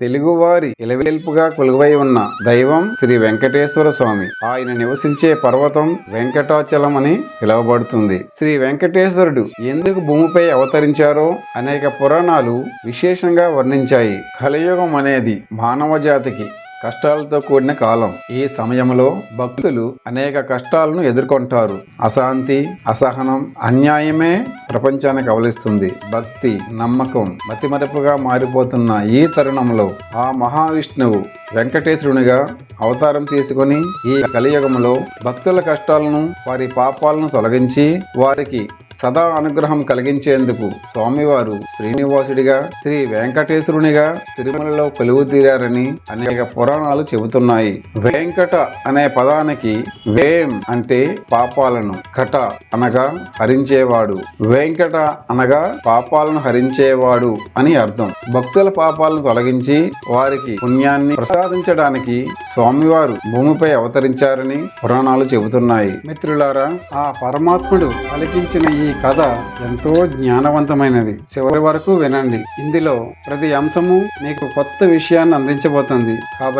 తెలుగువారి ఇలవేల్పుగా కొలువై ఉన్న దైవం శ్రీ వెంకటేశ్వర స్వామి. ఆయన నివసించే పర్వతం వెంకటాచలం అని పిలువబడుతుంది. శ్రీ వెంకటేశ్వరుడు ఎందుకు భూమిపై అవతరించారో అనేక పురాణాలు విశేషంగా వర్ణించాయి. కలియుగం అనేది మానవ జాతికి కష్టాలతో కూడిన కాలం. ఈ సమయంలో భక్తులు అనేక కష్టాలను ఎదుర్కొంటారు. అశాంతి అసహనం అన్యాయమే ప్రపంచానికి అవలిస్తుంది భక్తి నమ్మకం మతిమరపుగా మారిపోతున్న ఈ తరుణంలో ఆ మహావిష్ణువు వెంకటేశ్వరునిగా అవతారం తీసుకొని ఈ కలియుగంలో భక్తుల కష్టాలను వారి పాపాలను తొలగించి వారికి సదా అనుగ్రహం కలిగించేందుకు స్వామివారు శ్రీనివాసుడిగా శ్రీ వెంకటేశ్వరునిగా తిరుమలలో కొలువు తీరారని అనేక పురాణాలు చెబుతున్నాయి. వెంకట అనే పదానికి వేం అంటే పాపాలను కట అనగా హరించేవాడు. వెంకట అనగా పాపాలను హరించేవాడు అని అర్థం. భక్తుల పాపాలను తొలగించి వారికి పుణ్యాన్ని ప్రసాదించడానికి స్వామివారు భూమిపై అవతరించారని పురాణాలు చెబుతున్నాయి. మిత్రులారా ఆ పరమాత్ముడు పలికించిన ఈ కథ ఎంతో జ్ఞానవంతమైనది. చివరి వరకు వినండి. ఇందులో ప్రతి అంశము మీకు కొత్త విషయాన్ని అందించబోతుంది. కాబట్టి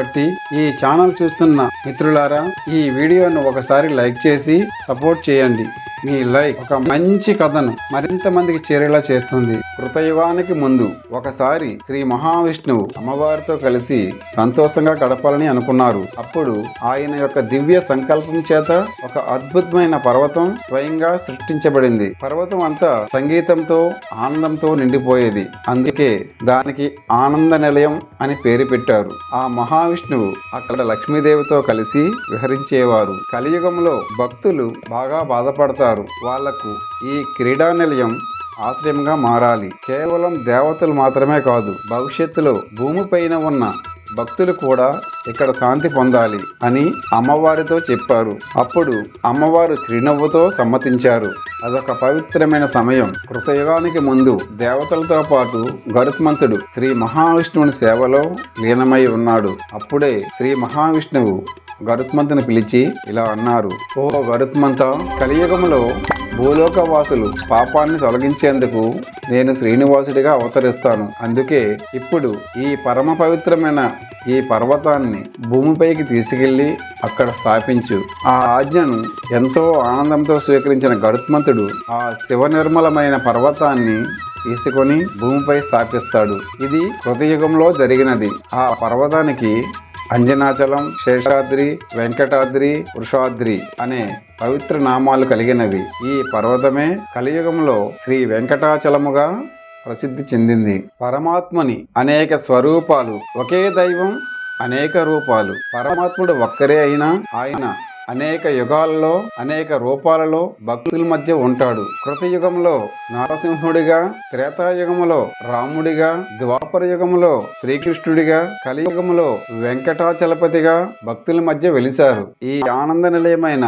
ఈ ఛానల్ చూస్తున్న మిత్రులారా ఈ వీడియోను ఒకసారి లైక్ చేసి సపోర్ట్ చేయండి. మీ లైక్ ఒక మంచి కథను మరింత మందికి చేరేలా చేస్తుంది. కృతయుగానికి ముందు ఒకసారి శ్రీ మహావిష్ణువు అమ్మవారితో కలిసి సంతోషంగా గడపాలని అనుకున్నారు. అప్పుడు ఆయన యొక్క దివ్య సంకల్పం చేత ఒక అద్భుతమైన పర్వతం స్వయంగా సృష్టించబడింది. పర్వతం అంతా సంగీతంతో ఆనందంతో నిండిపోయేది. అందుకే దానికి ఆనంద నిలయం అని పేరు పెట్టారు. ఆ మహావిష్ణువు అక్కడ లక్ష్మీదేవితో కలిసి విహరించేవారు. కలియుగంలో భక్తులు బాగా బాధపడతారు. వాళ్ళకు ఈ క్రీడా నిలయం ఆశ్రయంగా మారాలి. కేవలం దేవతలు మాత్రమే కాదు భవిష్యత్తులో భూమిపైన ఉన్న భక్తులు కూడా ఇక్కడ శాంతి పొందాలి అని అమ్మవారితో చెప్పారు. అప్పుడు అమ్మవారు చిరునవ్వుతో సమ్మతించారు. అదొక పవిత్రమైన సమయం. కృతయుగానికి ముందు దేవతలతో పాటు గరుత్మంతుడు శ్రీ మహావిష్ణువుని సేవలో లీనమై ఉన్నాడు. అప్పుడే శ్రీ మహావిష్ణువు గరుత్మంతుని పిలిచి ఇలా అన్నారు ఓ గరుత్మంత కలియుగములో భూలోక వాసులు పాపాన్ని తొలగించేందుకు నేను శ్రీనివాసుడిగా అవతరిస్తాను. అందుకే ఇప్పుడు ఈ పరమ పవిత్రమైన ఈ పర్వతాన్ని భూమిపైకి తీసుకెళ్ళి అక్కడ స్థాపించు. ఆ ఆజ్ఞను ఎంతో ఆనందంతో స్వీకరించిన గరుత్మంతుడు ఆ శివ నిర్మలమైన పర్వతాన్ని తీసుకొని భూమిపై స్థాపిస్తాడు. ఇది కృతయుగంలో జరిగినది. ఆ పర్వతానికి అంజనాచలం శేషాద్రి వెంకటాద్రి వృషాద్రి అనే పవిత్ర నామాలు కలిగినవి. ఈ పర్వతమే కలియుగంలో శ్రీ వెంకటాచలముగా ప్రసిద్ధి చెందింది. పరమాత్మని అనేక స్వరూపాలు ఒకే దైవం అనేక రూపాలు. పరమాత్ముడు ఒక్కరే అయినా ఆయన అనేక యుగాలలో అనేక రూపాలలో భక్తుల మధ్య ఉంటాడు. కృతయుగంలో నరసింహుడిగా త్రేతాయుగములో రాముడిగా ద్వాపర యుగములో శ్రీకృష్ణుడిగా కలియుగములో వెంకటాచలపతిగా భక్తుల మధ్య వెలిశారు. ఈ ఆనంద నిలయమైన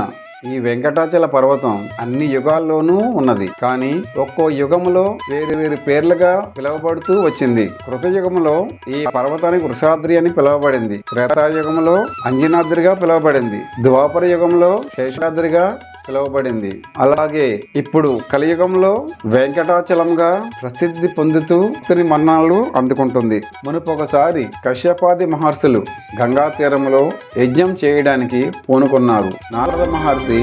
ఈ వెంకటాచల పర్వతం అన్ని యుగాల్లోనూ ఉన్నది. కానీ ఒక్కో యుగములో వేరు వేరు పేర్లుగా పిలువబడుతూ వచ్చింది. కృతయుగములో ఈ పర్వతానికి వృషాద్రి అని పిలువబడింది. త్రేతాయుగములో అంజనాద్రిగా పిలువబడింది. ద్వాపర యుగంలో శేషాద్రిగా పిలువబడింది. అలాగే ఇప్పుడు కలియుగంలో వెంకటాచలంగా ప్రసిద్ధి పొందుతూ తిని మన్నాలు అందుకుంటుంది. మునుపొకసారి కశ్యపాది మహర్షులు గంగా తీరంలో యజ్ఞం చేయడానికి పూనుకున్నారు. నారద మహర్షి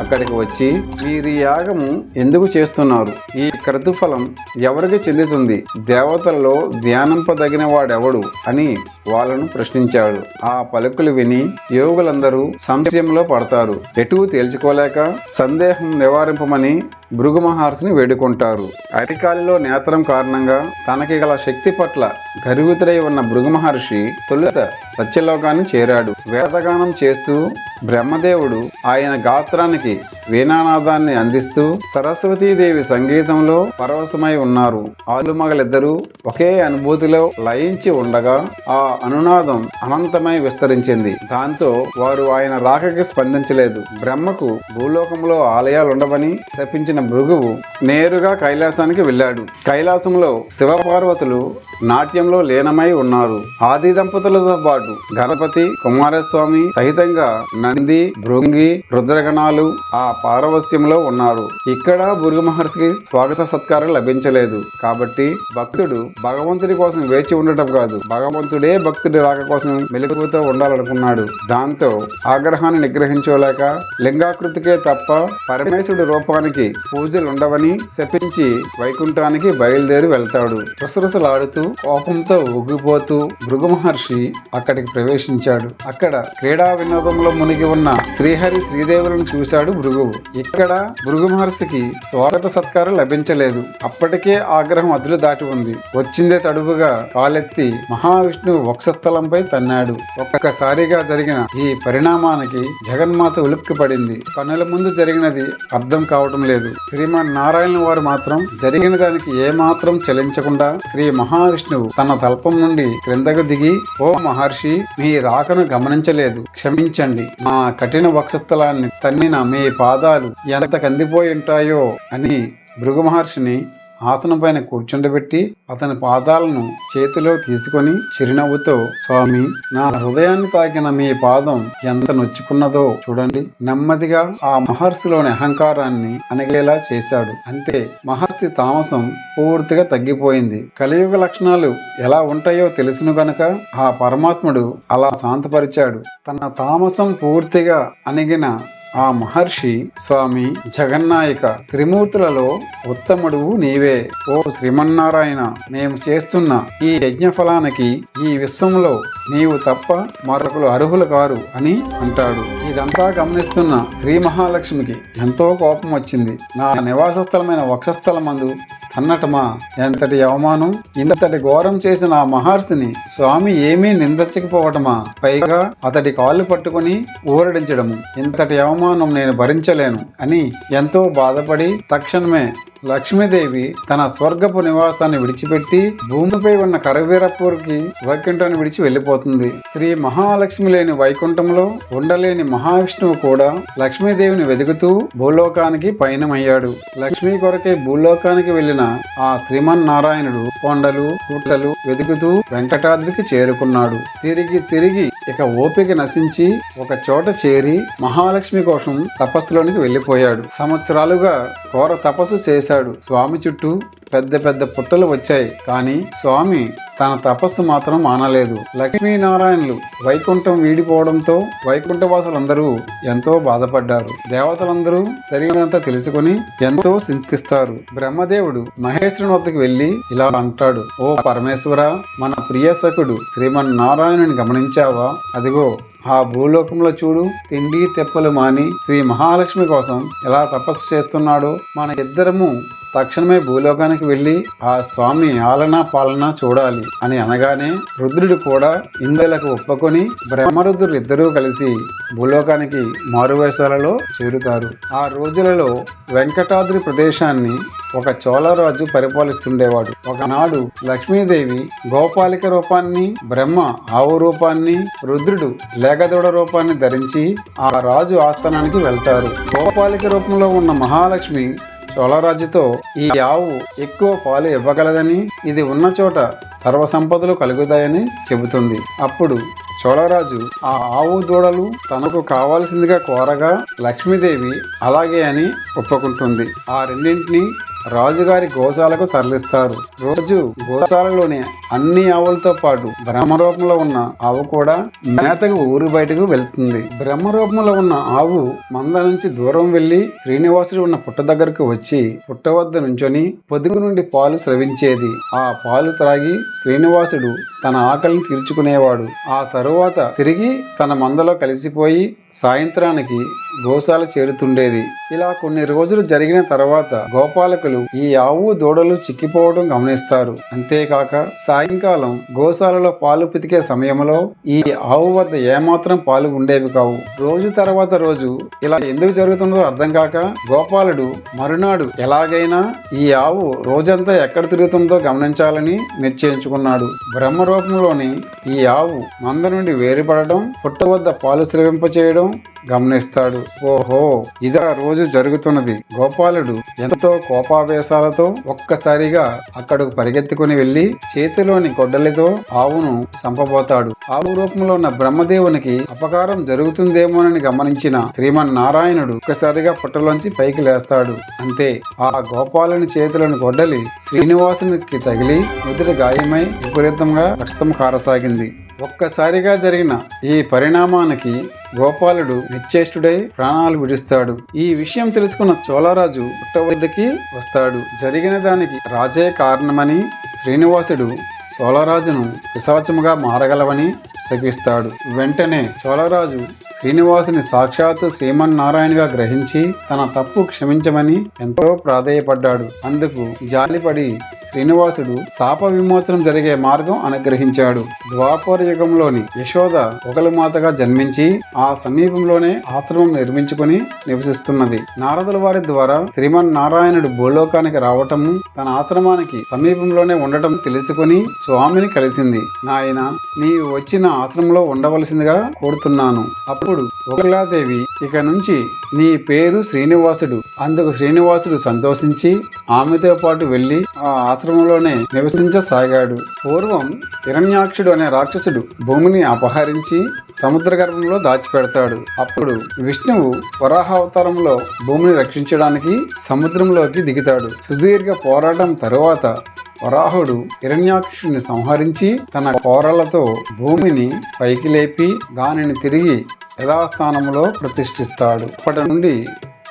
అక్కడికి వచ్చి వీరి యాగము ఎందుకు చేస్తున్నారు? ఈ క్రతుఫలం ఎవరికి చెందుతుంది? దేవతలలో ధ్యానింపదగిన వాడెవడు అని వాళ్ళను ప్రశ్నించాడు. ఆ పలుకులు విని యోగులందరూ సంశయంలో పడతారు. ఎటు తేల్చుకోలేక సందేహం నివారింపమని భృగు మహర్షిని వేడుకుంటారు. అరికాలిలో నేత్రం కారణంగా తనకి గల శక్తి పట్ల గర్వితుడై ఉన్న భృగు మహర్షి తొలుత సత్యలోకాన్ని చేరాడు. వేదగానం చేస్తూ బ్రహ్మదేవుడు ఆయన గాత్రానికి వీణానాదాన్ని అందిస్తూ సరస్వతీదేవి సంగీతంలో పరవశమై ఉన్నారు. ఆలుమగలిద్దరూ ఒకే అనుభూతిలో లయించి ఉండగా ఆ అనునాదం అనంతమై విస్తరించింది. దాంతో వారు ఆయన రాకకి స్పందించలేదు. బ్రహ్మకు భూలోకంలో ఆలయాలుండవని శపించిన భృగువు నేరుగా కైలాసానికి వెళ్ళాడు. కైలాసంలో శివపార్వతులు నాట్యంలో లీనమై ఉన్నారు. ఆది దంపతులతో పాటు గణపతి కుమారస్వామి సహితంగా నంది భృంగి రుద్రగణాలు ఆ పారవస్యంలో ఉన్నారు. ఇక్కడ భృగు మహర్షికి స్వాగత సత్కారం లభించలేదు. కాబట్టి భక్తుడు భగవంతుడి కోసం వేచి ఉండటం కాదు. భగవంతుడే భక్తుడి రాక కోసం మెలకువతో ఉండాలనుకున్నాడు. దాంతో ఆగ్రహాన్ని నిగ్రహించలేక లింగాకృతికే తప్ప పరమేశ్వరుడి రూపానికి పూజలు ఉండవని శపించి వైకుంఠానికి బయలుదేరి వెళ్తాడు. రుసరుసలాడుతూ కోపంతో ఉగ్గిపోతూ భృగు మహర్షి అక్కడికి ప్రవేశించాడు. అక్కడ క్రీడా వినోదంలో మునిగి ఉన్న శ్రీహరి శ్రీదేవులను చూశాడు భృగువు. ఇక్కడ భృగు మహర్షికి స్వాగత సత్కారం లభించలేదు. అప్పటికే ఆగ్రహం అదులు దాటి ఉంది. వచ్చిందే తడువుగా కాలెత్తి మహావిష్ణువు వక్షస్థలంపై తన్నాడు. ఒక్కసారిగా జరిగిన ఈ పరిణామానికి జగన్మాత ఉలుక్కి పడింది పనుల ముందు జరిగినది అర్థం కావటం లేదు. శ్రీమన్ నారాయణ వారు మాత్రం జరిగిన దానికి ఏమాత్రం చలించకుండా శ్రీ మహావిష్ణువు తన తల్పం నుండి క్రిందకు దిగి ఓ మహర్షి మీ రాకను గమనించలేదు. క్షమించండి. మా కఠిన వక్షస్థలాన్ని తన్నిన మీ పాదాలు ఎంత కందిపోయి ఉంటాయో అని భృగు మహర్షిని ఆసనం పైన కూర్చుండబెట్టి అతని పాదాలను చేతిలో తీసుకొని చిరునవ్వుతో స్వామి నా హృదయాన్ని తాకిన మీ పాదం ఎంత నొచ్చుకున్నదో చూడండి. నెమ్మదిగా ఆ మహర్షిలోని అహంకారాన్ని అణగేలా చేశాడు. అంతే మహర్షి తామసం పూర్తిగా తగ్గిపోయింది. కలియుగ లక్షణాలు ఎలా ఉంటాయో తెలుసును గనక ఆ పరమాత్ముడు అలా శాంతపరిచాడు. తన తామసం పూర్తిగా అణిగిన ఆ మహర్షి స్వామి జగన్నాయక త్రిమూర్తులలో ఉత్తముడు నీవే. ఓ శ్రీమన్నారాయణ మేము చేస్తున్న ఈ యజ్ఞ ఫలానికి ఈ విశ్వంలో నీవు తప్ప మరొకరు అర్హులు కారు అని అంటాడు. ఇదంతా గమనిస్తున్న శ్రీ మహాలక్ష్మికి ఎంతో కోపం వచ్చింది నా నివాస స్థలమైన వక్షస్థలమందు అన్నటమా ఎంతటి అవమానం? ఇంతటి ఘోరం చేసిన ఆ మహర్షిని స్వామి ఏమీ నిందించకపోవటమా? పైగా అతడి కాళ్ళు పట్టుకుని ఊరడించడము. ఇంతటి అవమానం నేను భరించలేను అని ఎంతో బాధపడి తక్షణమే లక్ష్మీదేవి తన స్వర్గపు నివాసాన్ని విడిచిపెట్టి భూమిపై ఉన్న కరవీరపూర్కి వైకుంఠాన్ని విడిచి వెళ్ళిపోతుంది. శ్రీ మహాలక్ష్మి లేని వైకుంఠంలో ఉండలేని మహావిష్ణువు కూడా లక్ష్మీదేవిని వెతుకుతూ భూలోకానికి పయనమయ్యాడు. లక్ష్మీ కొరకే భూలోకానికి వెళ్ళిన ఆ శ్రీమన్నారాయణుడు కొండలు గుట్టలు వెతుకుతూ వెంకటాద్రికి చేరుకున్నాడు. తిరిగి తిరిగి ఇక ఓపిక నశించి ఒక చోట చేరి మహాలక్ష్మి కోసం తపస్సులోనికి వెళ్ళిపోయాడు. సంవత్సరాలుగా ఘోర తపస్సు చేశాడు. స్వామి చుట్టూ పెద్ద పెద్ద పుట్టలు వచ్చాయి. కానీ స్వామి తన తపస్సు మాత్రం మానలేదు. లక్ష్మీనారాయణులు వైకుంఠం వీడిపోవడంతో వైకుంఠవాసులందరూ ఎంతో బాధపడ్డారు. దేవతలందరూ జరిగినంత తెలుసుకొని ఎంతో చింతిస్తారు. బ్రహ్మదేవుడు మహేశ్వరుని వద్దకు వెళ్ళి ఇలా అంటాడు ఓ పరమేశ్వర మన ప్రియసకుడు శ్రీమన్నారాయణుని గమనించావా? అదిగో ఆ భూలోకంలో చూడు తిండి తెప్పలు మాని శ్రీ మహాలక్ష్మి కోసం ఎలా తపస్సు చేస్తున్నాడో మన ఇద్దరము తక్షణమే భూలోకానికి వెళ్ళి ఆ స్వామి ఆలన పాలన చూడాలి అని అనగానే రుద్రుడు కూడా ఇందులకు ఒప్పుకొని బ్రహ్మరుద్రులు ఇద్దరూ కలిసి భూలోకానికి మారువేషాలలో చేరుతారు. ఆ రోజులలో వెంకటాద్రి ప్రదేశాన్ని ఒక చోళరాజు పరిపాలిస్తుండేవాడు. ఒకనాడు లక్ష్మీదేవి గోపాలిక రూపాన్ని బ్రహ్మ ఆవు రూపాన్ని రుద్రుడు లేగదోడ రూపాన్ని ధరించి ఆ రాజు ఆస్థానానికి వెళ్తారు. గోపాలిక రూపంలో ఉన్న మహాలక్ష్మి చోళరాజుతో ఈ ఆవు ఎక్కువ పాలు ఇవ్వగలదని ఇది ఉన్న చోట సర్వసంపదలు కలుగుతాయని చెబుతుంది. అప్పుడు చోళరాజు ఆ ఆవు దూడలు తనకు కావాల్సిందిగా కోరగా లక్ష్మీదేవి అలాగే అని ఒప్పుకుంటుంది. ఆ రెండింటిని రాజుగారి గోశాలకు తరలిస్తారు. రోజు గోశాలలోని అన్ని ఆవులతో పాటు బ్రహ్మరూపంలో ఉన్న ఆవు కూడా మేతకు ఊరు బయటకు వెళ్తుంది. బ్రహ్మరూపంలో ఉన్న ఆవు మంద నుంచి దూరం వెళ్ళి శ్రీనివాసుడు ఉన్న పుట్ట దగ్గరకు వచ్చి పుట్ట వద్ద నుంచొని పొదుగు నుండి పాలు స్రవించేది. ఆ పాలు త్రాగి శ్రీనివాసుడు తన ఆకలిని తీర్చుకునేవాడు. ఆ తరువాత తిరిగి తన మందలో కలిసిపోయి సాయంత్రానికి గోశాల చేరుతుండేది. ఇలా కొన్ని రోజులు జరిగిన తర్వాత గోపాలకు గోపాలకులు ఈ ఆవు దూడలు చిక్కిపోవడం గమనిస్తారు. అంతేకాక సాయంకాలం గోశాలలో పాలు పితికే సమయంలో ఈ ఆవు వద్ద ఏమాత్రం పాలు ఉండేవి కావు. రోజు తర్వాత రోజు ఇలా ఎందుకు జరుగుతుందో అర్థం కాక గోపాలుడు మరునాడు ఎలాగైనా ఈ ఆవు రోజంతా ఎక్కడ తిరుగుతుందో గమనించాలని నిశ్చయించుకున్నాడు. బ్రహ్మరూపంలోని ఈ ఆవు మంద నుండి వేరుపడడం పుట్ట వద్ద పాలు స్రవింపచేయడం గమనిస్తాడు. ఓహో ఇదా రోజు జరుగుతున్నది. గోపాలుడు ఎంతో కోపావేశాలతో ఒక్కసారిగా అక్కడకు పరిగెత్తుకుని వెళ్ళి చేతిలోని గొడ్డలితో ఆవును చంపబోతాడు. ఆవు రూపంలో ఉన్న బ్రహ్మదేవునికి అపకారం జరుగుతుందేమోనని గమనించిన శ్రీమన్నారాయణుడు ఒక్కసారిగా పుట్టలోంచి పైకి లేస్తాడు. అంతే ఆ గోపాలుని చేతిలోని గొడ్డలి శ్రీనివాసునికి తగిలి నుదుటి గాయమై విపరీతంగా రక్తం కారసాగింది. ఒక్కసారిగా జరిగిన ఈ పరిణామానికి గోపాలుడు నిశ్చేష్టుడై ప్రాణాలు విడుస్తాడు. ఈ విషయం తెలుసుకున్న చోళరాజు పుట్టవద్దకి వస్తాడు. జరిగిన దానికి రాజే కారణమని శ్రీనివాసుడు చోళరాజును పిశాచముగా మారగలవని శపిస్తాడు వెంటనే చోళరాజు శ్రీనివాసుని సాక్షాత్తు శ్రీమన్నారాయణగా గ్రహించి తన తప్పు క్షమించమని ఎంతో ప్రాధేయపడ్డాడు. అందుకు జాలిపడి శ్రీనివాసుడు శాప విమోచనం జరిగే మార్గం అనుగ్రహించాడు. ద్వాపర యుగంలోని యశోద ఒకలిమాతగా జన్మించి ఆ సమీపంలోనే ఆశ్రమం నిర్మించుకుని నివసిస్తున్నది. నారదుల వారి ద్వారా శ్రీమన్నారాయణుడు భూలోకానికి రావటము తన ఆశ్రమానికి సమీపంలోనే ఉండటం తెలుసుకుని స్వామిని కలిసింది. నాయన నీవు వచ్చిన ఆశ్రమంలో ఉండవలసిందిగా కోరుతున్నాను. అప్పుడు ఒకలాదేవి ఇక నుంచి నీ పేరు శ్రీనివాసుడు. అందుకు శ్రీనివాసుడు సంతోషించి ఆమెతో పాటు వెళ్ళి ఆ ఆశ్రమంలోనే నివసించసాగాడు. పూర్వం హిరణ్యాక్షుడు అనే రాక్షసుడు భూమిని అపహరించి సముద్ర గర్భంలో దాచిపెడతాడు. అప్పుడు విష్ణువు వరాహ అవతారంలో భూమిని రక్షించడానికి సముద్రంలోకి దిగుతాడు. సుదీర్ఘ పోరాటం తరువాత వరాహుడు హిరణ్యాక్షుని సంహరించి తన కోరలతో భూమిని పైకి లేపి దానిని తిరిగి యథాస్థానంలో ప్రతిష్ఠిస్తాడు. అప్పటి నుండి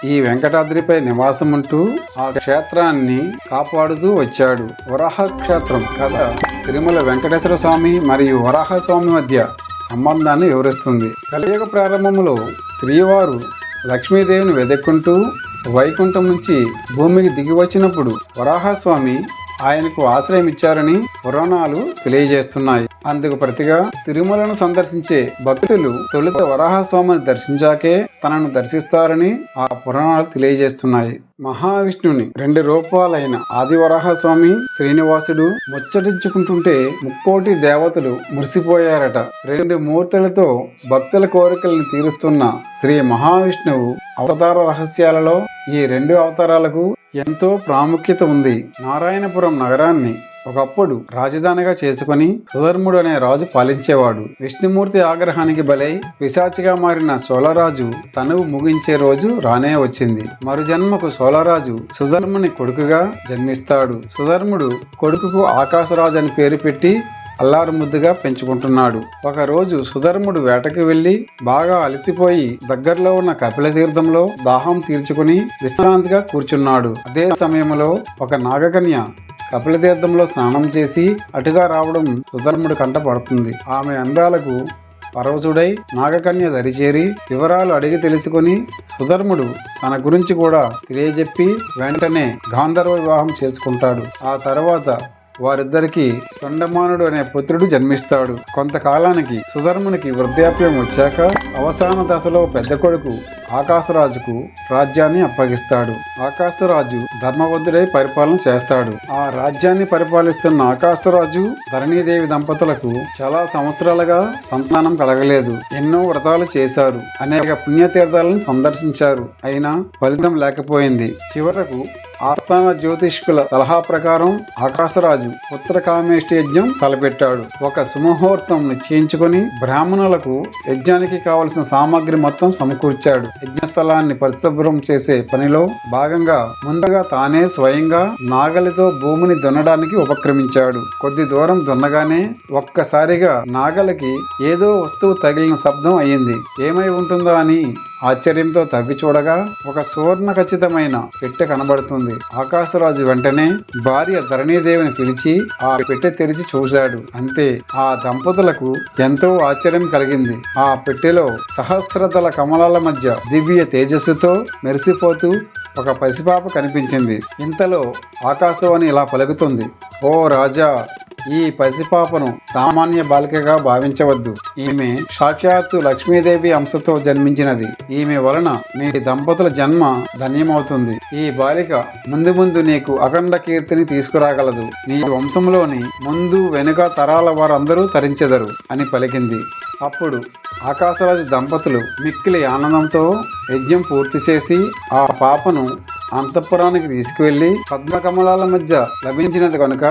ఈ వెంకటాద్రిపై నివాసముంటూ ఆ క్షేత్రాన్ని కాపాడుతూ వచ్చాడు. వరాహ క్షేత్రం కథ తిరుమల వెంకటేశ్వర స్వామి మరియు వరాహ స్వామి మధ్య సంబంధాన్ని వివరిస్తుంది. కలియుగ ప్రారంభంలో శ్రీవారు లక్ష్మీదేవిని వెదక్కుంటూ వైకుంఠం నుంచి భూమికి దిగి వచ్చినప్పుడు వరాహస్వామి ఆయనకు ఆశ్రయం ఇచ్చారని పురాణాలు తెలియజేస్తున్నాయి. అందుకు ప్రతిగా తిరుమలను సందర్శించే భక్తులు తొలుత వరాహస్వామిని దర్శించాకే తనను దర్శిస్తారని ఆ పురాణాలు తెలియజేస్తున్నాయి. మహావిష్ణుని రెండు రూపాలైన ఆదివరాహస్వామి శ్రీనివాసుడు ముచ్చటించుకుంటుంటే ముక్కోటి దేవతలు మురిసిపోయారట. రెండు మూర్తులతో భక్తుల కోరికలను తీరుస్తున్న శ్రీ మహావిష్ణువు అవతార రహస్యాలలో ఈ రెండు అవతారాలకు ఎంతో ప్రాముఖ్యత ఉంది. నారాయణపురం నగరాన్ని ఒకప్పుడు రాజధానిగా చేసుకుని సుధర్ముడు అనే రాజు పాలించేవాడు. విష్ణుమూర్తి ఆగ్రహానికి బలై పిశాచిగా మారిన సోలరాజు తనువు ముగించే రోజు రానే వచ్చింది. మరుజన్మకు సోలరాజు సుధర్ముని కొడుకుగా జన్మిస్తాడు. సుధర్ముడు కొడుకుకు ఆకాశరాజు అని పేరు పెట్టి అల్లారు ముద్దుగా పెంచుకుంటున్నాడు. ఒకరోజు సుధర్ముడు వేటకు వెళ్ళి బాగా అలసిపోయి దగ్గరలో ఉన్న కపిల తీర్థంలో దాహం తీర్చుకుని విశ్రాంతిగా కూర్చున్నాడు. అదే సమయంలో ఒక నాగకన్య కపిల తీర్థంలో స్నానం చేసి అటుగా రావడం సుధర్ముడు కంట పడుతుంది. ఆమె అందాలకు పరవశుడై నాగకన్య దరిచేరి వివరాలు అడిగి తెలుసుకొని సుధర్ముడు తన గురించి కూడా తెలియజెప్పి వెంటనే గాంధర్వ వివాహం చేసుకుంటాడు. ఆ తర్వాత వారిద్దరికి తొండమానుడు అనే పుత్రుడు జన్మిస్తాడు. కొంతకాలానికి సుధర్మునికి వృద్ధాప్యం వచ్చాక అవసాన దశలో పెద్ద కొడుకు ఆకాశరాజుకు రాజ్యాన్ని అప్పగిస్తాడు. ఆకాశరాజు ధర్మవంతుడై పరిపాలన చేస్తాడు. ఆ రాజ్యాన్ని పరిపాలిస్తున్న ఆకాశరాజు ధరణీదేవి దంపతులకు చాలా సంవత్సరాలుగా సంతానం కలగలేదు. ఎన్నో వ్రతాలు చేశారు. అనేక పుణ్యతీర్థాలను సందర్శించారు. అయినా ఫలితం లేకపోయింది. చివరకు ఆస్థాన జ్యోతిష్కుల సలహా ప్రకారం ఆకాశరాజు ఉత్తరకామేష్టి యజ్ఞం తలపెట్టాడు. ఒక సుముహూర్తం నిశ్చయించుకొని బ్రాహ్మణులకు యజ్ఞానికి కావలసిన సామాగ్రి మొత్తం సమకూర్చాడు. యజ్ఞస్థలాన్ని పరిశుభ్రం చేసే పనిలో భాగంగా ముందుగా తానే స్వయంగా నాగలితో భూమిని దున్నడానికి ఉపక్రమించాడు. కొద్ది దూరం దున్నగానే ఒక్కసారిగా నాగలికి ఏదో వస్తువు తగిలిన శబ్దం అయింది ఏమై ఉంటుందో అని ఆశ్చర్యంతో తవ్వి చూడగా ఒక సువర్ణ ఖచ్చితమైన పెట్టె కనబడుతుంది. ఆకాశరాజు వెంటనే భార్య ధరణీదేవిని పిలిచి ఆ పెట్టె తెరిచి చూశాడు. అంతే ఆ దంపతులకు ఎంతో ఆశ్చర్యం కలిగింది. ఆ పెట్టెలో సహస్రదళ కమలాల మధ్య దివ్య తేజస్సుతో మెరిసిపోతూ ఒక పసిపాప కనిపించింది. ఇంతలో ఆకాశవాణి ఇలా పలుకుతుంది. ఓ రాజా ఈ పసిపాపను సామాన్య బాలికగా భావించవద్దు. ఈమె సాక్షాత్తు లక్ష్మీదేవి అంశతో జన్మించినది. ఈమె వలన నీ దంపతుల జన్మ ధన్యమవుతుంది. ఈ బాలిక ముందు ముందు నీకు అఖండ కీర్తిని తీసుకురాగలదు. నీ వంశంలోని ముందు వెనుక తరాల వారందరూ తరించెదరు అని పలికింది. అప్పుడు ఆకాశరాజు దంపతులు మిక్కిలి ఆనందంతో యజ్ఞం పూర్తి చేసి ఆ పాపను అంతఃపురానికి తీసుకువెళ్ళి పద్మకమలాల మధ్య లభించినది కనుక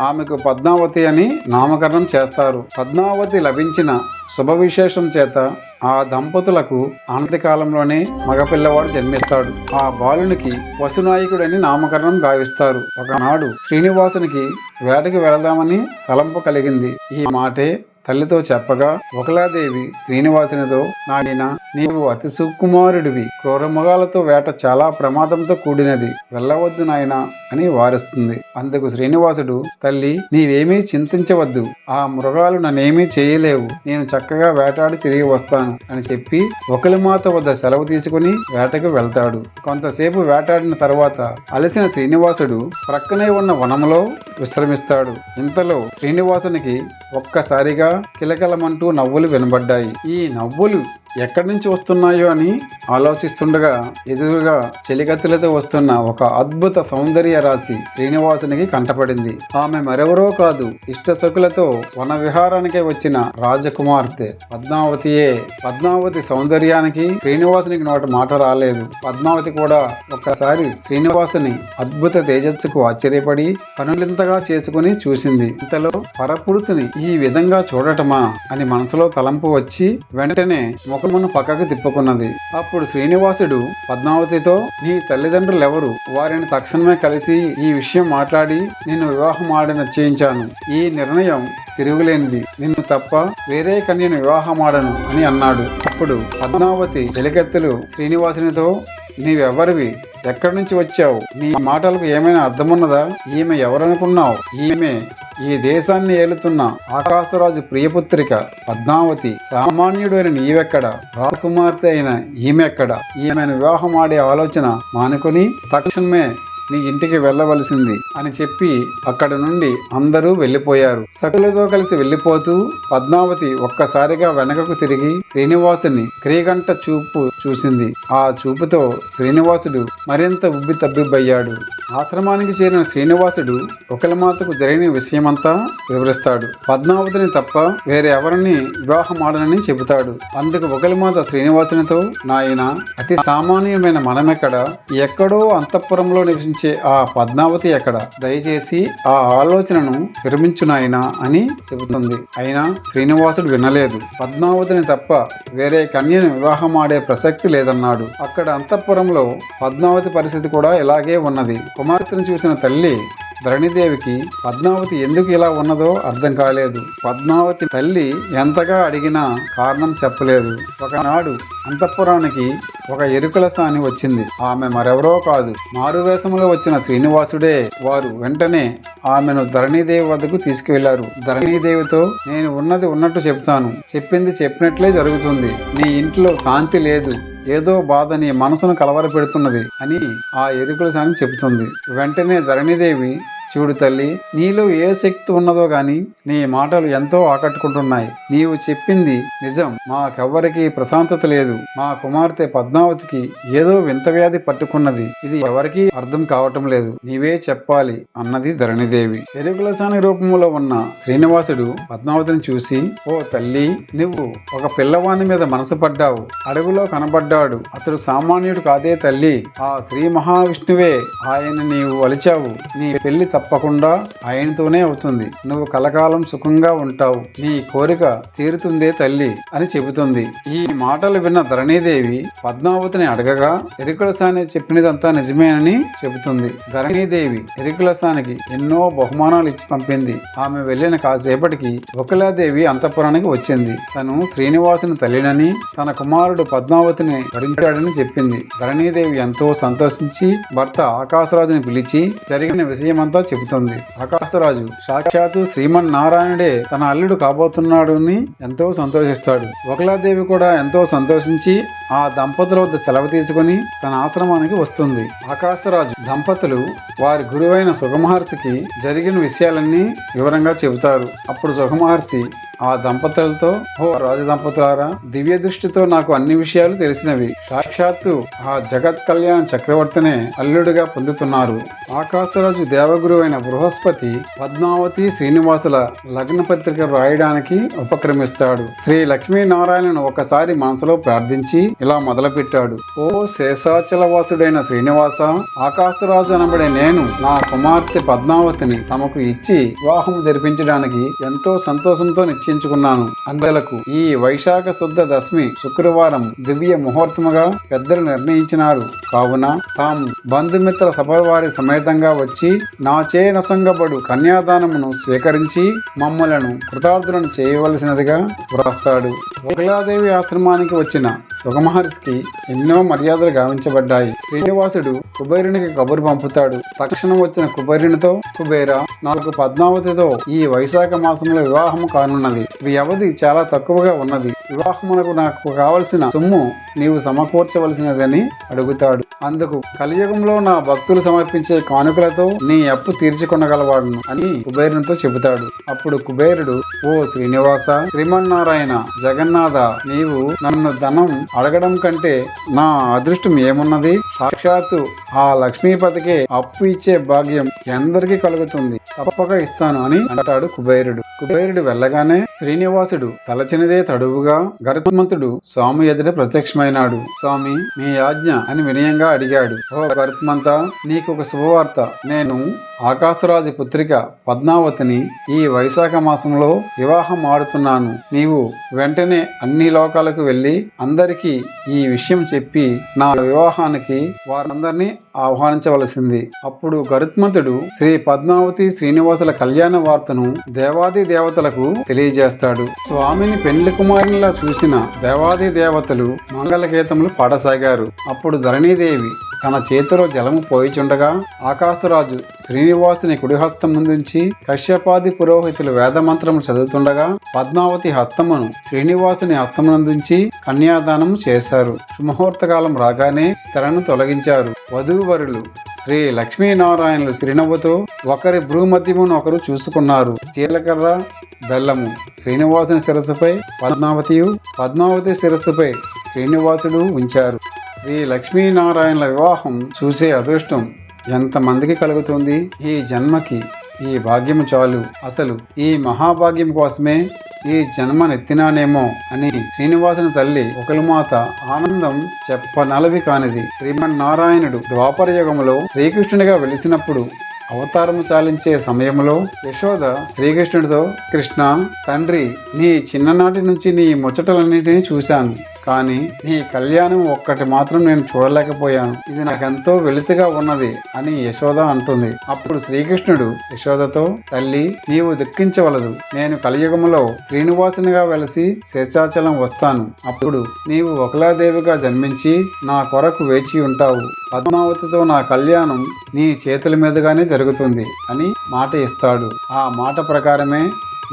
ఆమెకు పద్మావతి అని నామకరణం చేస్తారు. పద్మావతి లభించిన శుభ విశేషం చేత ఆ దంపతులకు ఆనతి కాలంలోనే మగపిల్లవాడు జన్మిస్తాడు. ఆ బాలునికి వసునాయకుడని నామకరణం గావిస్తారు. ఒకనాడు శ్రీనివాసునికి వేటకి వెళదామని తలంపు కలిగింది. ఈ మాటే తల్లితో చెప్పగా ఒకలాదేవి శ్రీనివాసునితో నాయన నీవు అతి సుకుమారుడివి. క్రూరమృగాలతో వేట చాలా ప్రమాదంతో కూడినది. వెళ్ళవద్దు నాయన అని వారిస్తుంది. అందుకు శ్రీనివాసుడు తల్లి నీవేమీ చింతించవద్దు. ఆ మృగాలు నన్నేమీ చేయలేవు. నేను చక్కగా వేటాడి తిరిగి వస్తాను అని చెప్పి ఒకలిమాత వద్ద సెలవు తీసుకుని వేటకు వెళ్తాడు. కొంతసేపు వేటాడిన తర్వాత అలసిన శ్రీనివాసుడు ప్రక్కనే ఉన్న వనంలో విశ్రమిస్తాడు. ఇంతలో శ్రీనివాసునికి ఒక్కసారిగా కిలకలమంటూ నవ్వులు వినబడ్డాయి. ఈ నవ్వులు ఎక్కడి నుంచి వస్తున్నాయో అని ఆలోచిస్తుండగా ఎదురుగా చెలికత్తులతో వస్తున్న ఒక అద్భుత సౌందర్య రాశి శ్రీనివాసునికి కంటపడింది. ఆమె మరెవరో కాదు ఇష్టసకులతో వన విహారానికే వచ్చిన రాజకుమార్తె. పద్మావతియే. పద్మావతి సౌందర్యానికి శ్రీనివాసునికి నోట మాట రాలేదు. పద్మావతి కూడా ఒక్కసారి శ్రీనివాసుని అద్భుత తేజస్సుకు ఆశ్చర్యపడి కనులింతగా చేసుకుని చూసింది. ఇంతలో పరపురుషుని ఈ విధంగా చూడటమా అని మనసులో తలంపు వచ్చి వెంటనే ముఖమును పక్కకు తిప్పుకున్నది. అప్పుడు శ్రీనివాసుడు పద్మావతితో నీ తల్లిదండ్రులు ఎవరు వారిని తక్షణమే కలిసి ఈ విషయం మాట్లాడి నిన్ను వివాహం ఆడి నిశ్చయించాను. ఈ నిర్ణయం తిరుగులేనిది. నిన్ను తప్ప వేరే కన్యను వివాహమాడను అని అన్నాడు. అప్పుడు పద్మావతి చెలికత్తెలు శ్రీనివాసునితో నీవెవరివి? ఎక్కడి నుంచి వచ్చావు? నీ మాటలకు ఏమైనా అర్థమున్నదా? ఈమె ఎవరనుకున్నావు? ఈమె ఈ దేశాన్ని ఏలుతున్న ఆకాశరాజు ప్రియపుత్రిక పద్మావతి సామాన్యుడైన నీవెక్కడ? రాజకుమార్తె అయిన ఈమెక్కడ? ఈమెను వివాహం ఆడే ఆలోచన మానుకొని తక్షణమే నీ ఇంటికి వెళ్ళవలసింది అని చెప్పి అక్కడ నుండి అందరూ వెళ్ళిపోయారు. సకులతో కలిసి వెళ్ళిపోతూ పద్మావతి ఒక్కసారిగా వెనకకు తిరిగి శ్రీనివాసుని క్రీగంట చూపు చూసింది. ఆ చూపుతో శ్రీనివాసుడు మరింత ఉబ్బి తబ్బిబ్బయ్యాడు. ఆశ్రమానికి చేరిన శ్రీనివాసుడు ఒకలమాతకు జరిగిన విషయమంతా వివరిస్తాడు. పద్మావతిని తప్ప వేరే ఎవరిని వివాహం ఆడనని చెబుతాడు. అందుకు ఒకలిమాత శ్రీనివాసునితో నాయన అతి సామాన్యమైన మనమెక్కడ? ఎక్కడో అంతఃపురంలో నివసించే ఆ పద్మావతి ఎక్కడ దయచేసి ఆ ఆలోచనను విరమించు నాయనా అని చెబుతుంది. అయినా శ్రీనివాసుడు వినలేదు. పద్మావతిని తప్ప వేరే కన్యను వివాహం ఆడే ప్రసక్తి లేదన్నాడు. అక్కడ అంతఃపురంలో పద్మావతి పరిస్థితి కూడా ఇలాగే ఉన్నది. కుమార్తెను చూసిన తల్లి ధరణిదేవికి పద్మావతి ఎందుకు ఇలా ఉన్నదో అర్థం కాలేదు. పద్మావతి తల్లి ఎంతగా అడిగినా కారణం చెప్పలేదు. ఒకనాడు అంతఃపురానికి ఒక ఎరుకల సాని వచ్చింది. ఆమె మరెవరో కాదు. మారువేషంలో వచ్చిన శ్రీనివాసుడే వారు వెంటనే ఆమెను ధరణీదేవి వద్దకు తీసుకువెళ్ళారు. ధరణీదేవితో నేను ఉన్నది ఉన్నట్టు చెప్తాను. చెప్పింది చెప్పినట్లే జరుగుతుంది. నీ ఇంట్లో శాంతి లేదు. ఏదో బాధ నీ మనసును కలవరపెడుతున్నది అని ఆ ఎరుకల సాని చెబుతుంది. వెంటనే ధరణీదేవి చూడు తల్లి నీలో ఏ శక్తి ఉన్నదో గాని నీ మాటలు ఎంతో ఆకట్టుకుంటున్నాయి. నీవు చెప్పింది నిజం. మాకెవ్వరికి ప్రశాంతత లేదు. మా కుమార్తె పద్మావతికి ఏదో వింత వ్యాధి పట్టుకున్నది. ఇది ఎవరికీ అర్థం కావటం లేదు. నీవే చెప్పాలి అన్నది ధరణిదేవి. ఎరుకులసాని రూపంలో ఉన్న శ్రీనివాసుడు పద్మావతిని చూసి ఓ తల్లి నువ్వు ఒక పిల్లవాని మీద మనసు పడ్డావు. అడవిలో కనబడ్డాడు. అతడు సామాన్యుడు కాదే తల్లి. ఆ శ్రీ మహావిష్ణువే ఆయన నీవు అలిచావు నీ పెళ్ళి తప్పకుండా ఆయనతోనే అవుతుంది. నువ్వు కలకాలం సుఖంగా ఉంటావు. నీ కోరిక తీరుతుందే తల్లి అని చెబుతుంది. ఈ మాటలు విన్న ధరణీదేవి పద్మావతిని అడగగా ఎరికులసాని చెప్పినదంతా నిజమేనని చెబుతుంది. ధరణీదేవి ఎరికులసానికి ఎన్నో బహుమానాలు ఇచ్చి పంపింది. ఆమె వెళ్ళిన కాసేపటికి ఒకలాదేవి అంతఃపురానికి వచ్చింది. తను శ్రీనివాసుని తల్లినని తన కుమారుడు పద్మావతిని వరించాడని చెప్పింది. ధరణీదేవి ఎంతో సంతోషించి భర్త ఆకాశరాజుని పిలిచి జరిగిన విషయమంతా చెబుతుంది. ఆకాశరాజు సాక్షాత్తు శ్రీమన్నారాయణుడే తన అల్లుడు కాబోతున్నాడు అని ఎంతో సంతోషిస్తాడు. ఒకలాదేవి కూడా ఎంతో సంతోషించి ఆ దంపతుల వద్ద సెలవు తీసుకుని తన ఆశ్రమానికి వస్తుంది. ఆకాశరాజు దంపతులు వారి గురువైన సుఖమహర్షికి జరిగిన విషయాలన్నీ వివరంగా చెబుతారు. అప్పుడు సుఖమహర్షి ఆ దంపతులతో ఓ రాజ దంపతులారా దివ్య దృష్టితో నాకు అన్ని విషయాలు తెలిసినవి. సాక్షాత్తు ఆ జగత్ కళ్యాణ్ చక్రవర్తినే అల్లుడిగా పొందుతున్నారు. ఆకాశరాజు దేవగురు అయిన బృహస్పతి పద్మావతి శ్రీనివాసుల లగ్న పత్రిక రాయడానికి ఉపక్రమిస్తాడు. శ్రీ లక్ష్మీనారాయణను ఒకసారి మనసులో ప్రార్థించి ఇలా మొదలుపెట్టాడు. ఓ శేషాచలవాసుడైన శ్రీనివాస ఆకాశరాజు అనబడే నేను నా కుమార్తె పద్మావతిని తమకు ఇచ్చి వివాహం జరిపించడానికి ఎంతో సంతోషంతో నిశ్చయించుకున్నాను అందులకు ఈ వైశాఖ శుద్ధ దశమి శుక్రవారం దివ్య ముహూర్తముగా పెద్దలు నిర్ణయించినారు. కావున తాము బంధుమిత్ర సభవారి సమేతంగా వచ్చి నా చే నొసంగబడు కన్యాదానమును స్వీకరించి మమ్మలను కృతార్థులను చేయవలసినదిగా వ్రాస్తాడు. ఒకలాదేవి ఆశ్రమానికి వచ్చిన సుఖమహర్షికి ఎన్నో మర్యాదలు గావించబడ్డాయి. శ్రీనివాసుడు కుబేరునికి కబురు పంపుతాడు. తక్షణం వచ్చిన కుబేరునితో కుబేర నాకు పద్మావతితో ఈ వైశాఖ మాసంలో వివాహం కానున్నది. వ్యవధి చాలా తక్కువగా ఉన్నది. వివాహమునకు నాకు కావలసిన సొమ్ము నీవు సమకూర్చవలసినదని అడుగుతాడు. అందుకు కలియుగంలో నా భక్తులు సమర్పించే కానుకలతో నీ అప్పు తీర్చుకొనగలవాడును అని కుబేరునితో చెబుతాడు. అప్పుడు కుబేరుడు ఓ శ్రీనివాస శ్రీమన్నారాయణ జగన్నాథ నీవు నన్ను ధనం అడగడం కంటే నా అదృష్టం ఏమున్నది? సాక్షాత్తు ఆ లక్ష్మీపతికే అప్పు ఇచ్చే భాగ్యం ఎందరికీ కలుగుతుంది. తప్పక ఇస్తాను అని అంటాడు కుబేరుడు. కుబేరుడు వెళ్ళగానే శ్రీనివాసుడు తలచినదే తడువుగా గరుత్మంతుడు స్వామి ఎదుట ప్రత్యక్షమైనాడు. స్వామి మీ ఆజ్ఞ అని వినయంగా అడిగాడు. ఓ గరుత్మంత నీకు ఒక శుభవార్త. నేను ఆకాశరాజు పుత్రిక పద్మావతిని ఈ వైశాఖ మాసంలో వివాహం ఆడుతున్నాను. నీవు వెంటనే అన్ని లోకాలకు వెళ్ళి అందరికీ ఈ విషయం చెప్పి నా వివాహానికి వారందరినీ ఆహ్వానించవలసింది. అప్పుడు గరుత్మంతుడు శ్రీ పద్మావతి శ్రీనివాసుల కళ్యాణ వార్తను దేవాది దేవతలకు తెలియజేస్తాడు. స్వామిని పెండ్లి కుమారునిలా చూసిన దేవాది దేవతలు మంగళగీతములు పాడసాగారు. అప్పుడు ధరణీదేవి తన చేతిలో జలము పోయిచుండగా ఆకాశరాజు శ్రీనివాసుని కుడిహస్తం ముందుంచి కశ్యపాది పురోహితులు వేదమంత్రము చదువుతుండగా పద్మావతి హస్తమును శ్రీనివాసుని హస్తమునందుంచి కన్యాదానం చేశారు. సుముహూర్తకాలం రాగానే తెరను తొలగించారు. వధూవరులు శ్రీ లక్ష్మీనారాయణులు శ్రీనవ్వుతో ఒకరి భ్రూమధ్యమును ఒకరు చూసుకున్నారు. జీలకర్ర బెల్లము శ్రీనివాసుని శిరస్సుపై పద్మావతియు పద్మావతి శిరస్సుపై శ్రీనివాసుడు ఉంచారు. శ్రీ లక్ష్మీనారాయణుల వివాహం చూసే అదృష్టం ఎంతమందికి కలుగుతుంది? ఈ జన్మకి ఈ భాగ్యము చాలు. అసలు ఈ మహాభాగ్యం కోసమే ఈ జన్మ నెత్తినానేమో అని శ్రీనివాసుని తల్లి ఒకలుమాత ఆనందం చెప్పనలవి కానిది. శ్రీమన్నారాయణుడు ద్వాపర యుగములో శ్రీకృష్ణునిగా వెలిసినప్పుడు అవతారము చాలించే సమయంలో యశోద శ్రీకృష్ణుడితో కృష్ణ తండ్రి నీ చిన్ననాటి నుంచి నీ ముచ్చటలన్నిటినీ చూశాను. కానీ నీ కళ్యాణం ఒక్కటి మాత్రం నేను చూడలేకపోయాను. ఇది నాకెంతో వెలితిగా ఉన్నది అని యశోద అంటుంది. అప్పుడు శ్రీకృష్ణుడు యశోదతో తల్లి నీవు దుఃఖించవలదు. నేను కలియుగములో శ్రీనివాసునిగా వెలసి శేషాచలం వస్తాను. అప్పుడు నీవు ఒకలాదేవిగా జన్మించి నా కొరకు వేచి ఉంటావు. పద్మావతితో నా కళ్యాణం నీ చేతుల మీదుగానే జరుగుతుంది అని మాట ఇస్తాడు. ఆ మాట ప్రకారమే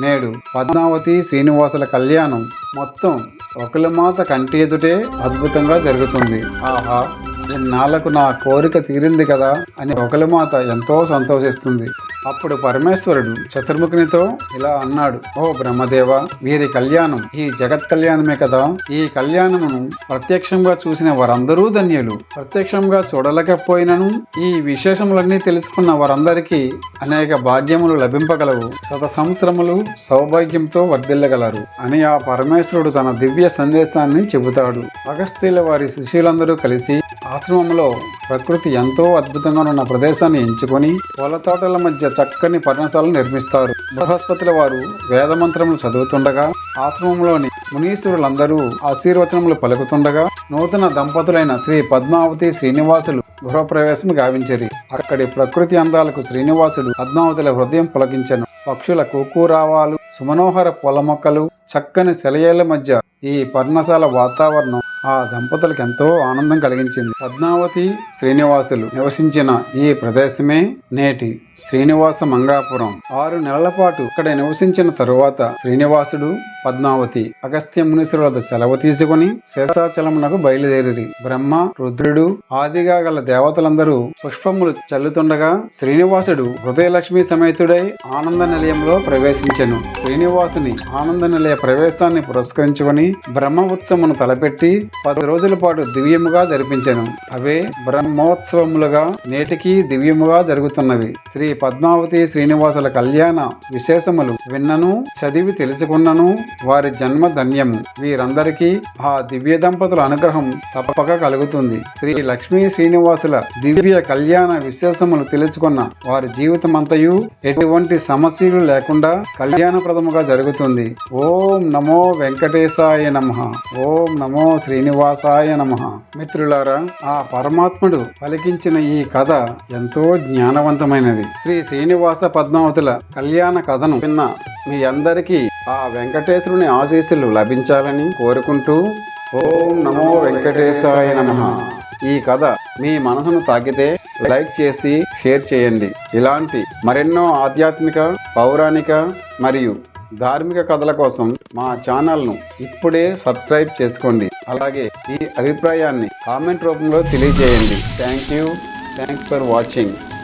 నేడు పద్మావతి శ్రీనివాసుల కళ్యాణం మొత్తం ఒకల మాత కంటి ఎదుటే అద్భుతంగా జరుగుతుంది. ఆహా. ఇన్నాళ్ళకు నా కోరిక తీరింది కదా అని ఒకలిమాత ఎంతో సంతోషిస్తుంది. అప్పుడు పరమేశ్వరుడు చతుర్ముఖునితో ఇలా అన్నాడు ఓ బ్రహ్మదేవ వీరి కళ్యాణం ఈ జగత్ కళ్యాణమే కదా. ఈ కళ్యాణమును ప్రత్యక్షంగా చూసిన వారందరూ ధన్యులు. ప్రత్యక్షంగా చూడలేకపోయినను ఈ విశేషములన్నీ తెలుసుకున్న వారందరికీ అనేక భాగ్యములు లభింపగలవు. శత సంవత్సరములు సౌభాగ్యంతో వర్ధిల్లగలరు అని ఆ పరమేశ్వరుడు తన దివ్య సందేశాన్ని చెబుతాడు. అగస్త్యుల వారి శిష్యులందరూ కలిసి ఆశ్రమంలో ప్రకృతి ఎంతో అద్భుతంగా ఉన్న ప్రదేశాన్ని ఎంచుకొని పూల తోటల మధ్య చక్కని పర్ణశాలను నిర్మిస్తారు. బృహస్పతుల వారు వేదమంత్రములు చదువుతుండగా ఆశ్రమంలోని మునీశ్వరులందరూ ఆశీర్వచనములు పలుకుతుండగా నూతన దంపతులైన శ్రీ పద్మావతి శ్రీనివాసులు గృహప్రవేశం గావించరి. అక్కడి ప్రకృతి అందాలకు శ్రీనివాసుడు పద్మావతుల హృదయం పొలగించను పక్షుల కూకురావాలు సుమనోహర పూల మొక్కలు చక్కని సెలయేళ్ళ మధ్య ఈ పర్ణశాల వాతావరణం ఆ దంపతులకు ఎంతో ఆనందం కలిగించింది. పద్మావతి శ్రీనివాసులు నివసించిన ఈ ప్రదేశమే నేటి శ్రీనివాస మంగాపురం. ఆరు నెలల పాటు ఇక్కడ నివసించిన తరువాత శ్రీనివాసుడు పద్మావతి అగస్త్య మునీశ్వరుల వద్ద సెలవు తీసుకుని శేషాచలమునకు బయలుదేరి బ్రహ్మ రుద్రుడు ఆదిగా గల దేవతలందరూ పుష్పములు చల్లుతుండగా శ్రీనివాసుడు హృదయలక్ష్మి సమేతుడై ఆనంద నిలయంలో ప్రవేశించెను. శ్రీనివాసుని ఆనంద నిలయ ప్రవేశాన్ని పురస్కరించుకొని బ్రహ్మ ఉత్సవమును తలపెట్టి పది రోజుల పాటు దివ్యముగా జరిపించెను. అవే బ్రహ్మోత్సవములుగా నేటికి దివ్యముగా జరుగుతున్నవి. శ్రీ పద్మావతి శ్రీనివాసుల కళ్యాణ విశేషములు విన్నను చదివి తెలుసుకున్నను వారి జన్మ ధన్యము. వీరందరికీ ఆ దివ్య దంపతుల అనుగ్రహం తప్పక కలుగుతుంది. శ్రీ లక్ష్మీ శ్రీనివాసుల దివ్య కళ్యాణ విశేషములు తెలుసుకున్న వారి జీవితమంతయు ఎటువంటి సమస్య సమస్యలు లేకుండా కళ్యాణప్రదముగా జరుగుతుంది. ఓం నమో వెంకటేశాయ నమ. ఓం నమో శ్రీనివాసాయ నమ. మిత్రులారా ఆ పరమాత్ముడు పలికించిన ఈ కథ ఎంతో జ్ఞానవంతమైనది. శ్రీ శ్రీనివాస పద్మావతుల కళ్యాణ కథను విన్న మీ అందరికీ ఆ వెంకటేశ్వరుని ఆశీస్సులు లభించాలని కోరుకుంటూ ఓం నమో వెంకటేశాయ నమ. ఈ కథ మీ మనసును తాకితే లైక్ చేసి షేర్ చేయండి. ఇలాంటి మరెన్నో ఆధ్యాత్మిక పౌరాణిక మరియు ధార్మిక కథల కోసం మా ఛానల్ను ఇప్పుడే సబ్స్క్రైబ్ చేసుకోండి. అలాగే ఈ అభిప్రాయాన్ని కామెంట్ రూపంలో తెలియజేయండి. Thank you. Thanks for watching.